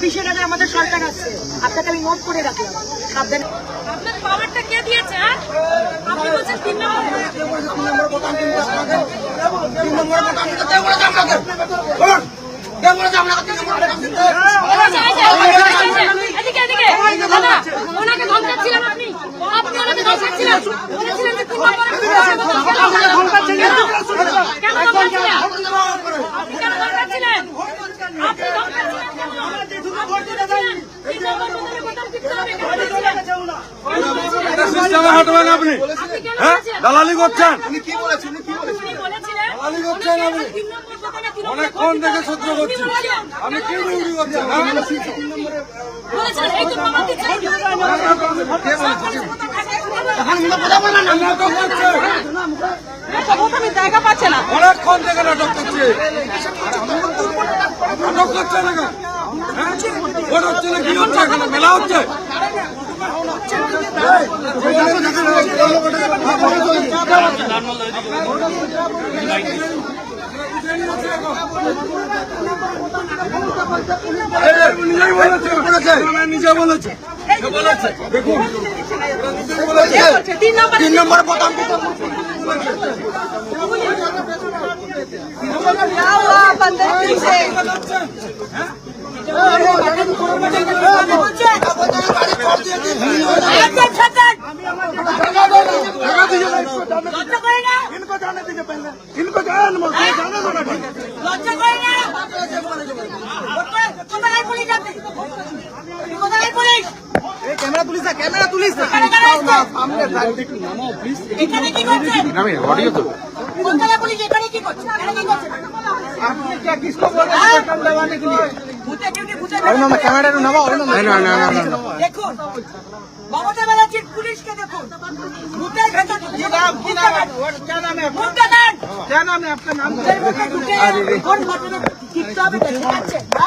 ছাব্বিশের আগে আমাদের সরকার আসছে আপনাকে আমি নোট করে রাখলাম সাবধানে আপনার পাওয়ারটা কে দিয়েছে হ্যাঁ? আপনি বলছেন তিন নম্বর এদিকে এদিকে দাদা ওনাকে ধমকাচ্ছিলেন আপনি দালালি করছেন অনেকক্ষণ থেকে সহ্য করছি আপনি কি পাচ্ছে না অনেকক্ষণ থেকে নাটক করছে নাটক করছে না? ভোট হচ্ছে না কি হচ্ছে এখানে মেলা হচ্ছে নিজে বলেছে দেখুন তিন নম্বর इनको जाने दीजिए पहले इनको जाने मत जाने दो ना ठीक है लज्जा कोई ना কোথায় পুলিশ যাবে কোথায় পুলিশ এই ক্যামেরা তুলিস না ক্যামেরা তুলিস না সামনে নামাও প্লিজ এখানে কি করছে নামে অডিও তো কোথায় পুলিশ এখানে কি করছে এখানে কি করছে আপনি কি কিসকো বলে কাম দাওয়ানে কি মামা ক্যামেরাটা নামাও না না না দেখুন মমতা ব্যানার্জির পুলিশকে দেখুন। ঘুটে ঘেঁটে আপনার? নাম ঘটনা ঠিক হবে ঠিক আছে। না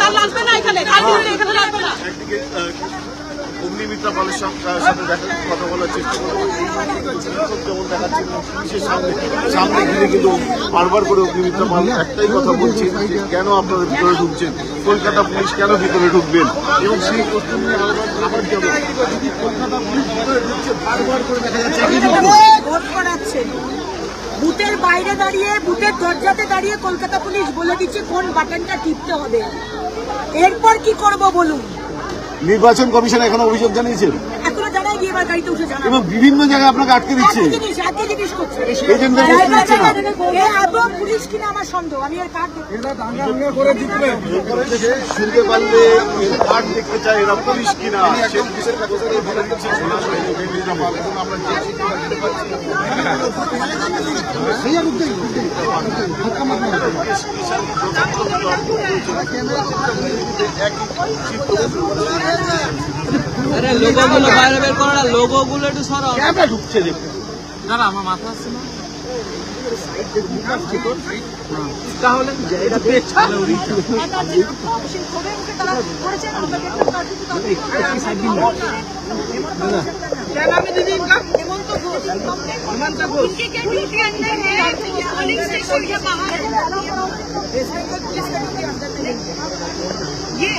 তার লাগবে না এখানে খালি এখানে লাগবে না। একদিকে অগ্নিমিত্রা পালের সাথে দেখা কথা বলার চেষ্টা করব যেমন পুলিশের সামনে সামনে ঘিরে কিন্তু বারবার করে অগ্নিমিত্রা পাল একটাই কথা বলছে যে কেন আপনারা ভিতরে ঢুকছেন? কলকাতা পুলিশ কেন ভিতরে ঢুকবেন? এবং সেই প্রশ্ন নিয়ে আবার যাবে কলকাতা পুলিশ ভিতরে ঢুকছে বারবার করে দেখা যাচ্ছে। বুথের বাইরে দাঁড়িয়ে, বুথের দরজাতে দাঁড়িয়ে কলকাতা পুলিশ বলে দিচ্ছে কোন বাটনটা টিপতে হবে। এরপর কি করব বলুন? নির্বাচন কমিশন এখন অভিযোগ জানিয়েছেন এবং বিভিন্ন জায়গায় আপনাকে আটকে দিচ্ছে একই জিনিস একই জিনিস করছে এজেন্টদের জায়গা বসতে দিচ্ছে না। জায়গা থেকে এ আদৌ পুলিশ কিনা আমার সন্দেহ আমি আর কার্ড শুনতে পারলে কার্ড দেখতে চায় এরা পুলিশ কিনা সে পুলিশের কাছে করে বলে দিচ্ছে সরাসরি এবং আমরা আরে লোগোগুলো বাইরে বের করো না লোগোগুলো একটু সরো। ক্যামেরা ঢুকছে দেখো? দাদা আমার মাথা আসছে না। তাহলে ये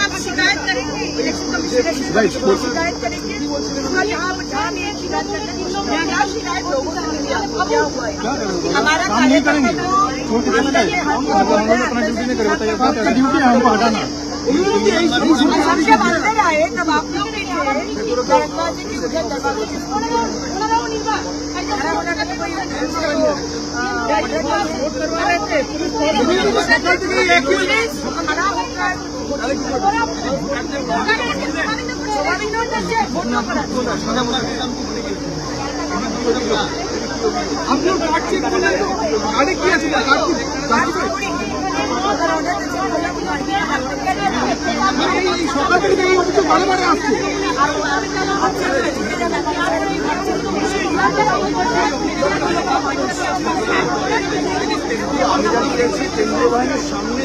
आप शिकायत करेंगे इलेक्शन कमीशन शिकायत करेंगे नहीं शिकायत करेंगे शिकायत लोगों से क्या हुआ है हमारा कार्यकर्ता को ड्यूटी है हमको हटाना सबसे रहे आए तब आप लोग আপনার কার্ড চেক কি আছে? কার্ড কি আমি জানি গেছি কেন্দ্রীয় বাহিনীর সামনে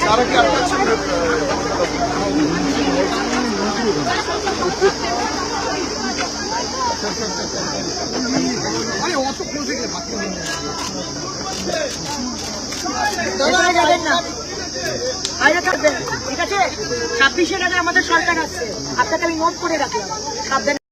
তারা কি আটকাচ্ছেন আরে অত ক্লোজে গেলে বাকি না। বাইরে থাকবেন। ঠিক আছে? ছাব্বিশে টাকা আমাদের সরকার আসছে। আপনাকে আমি নোট করে রাখলাম। সাবধানে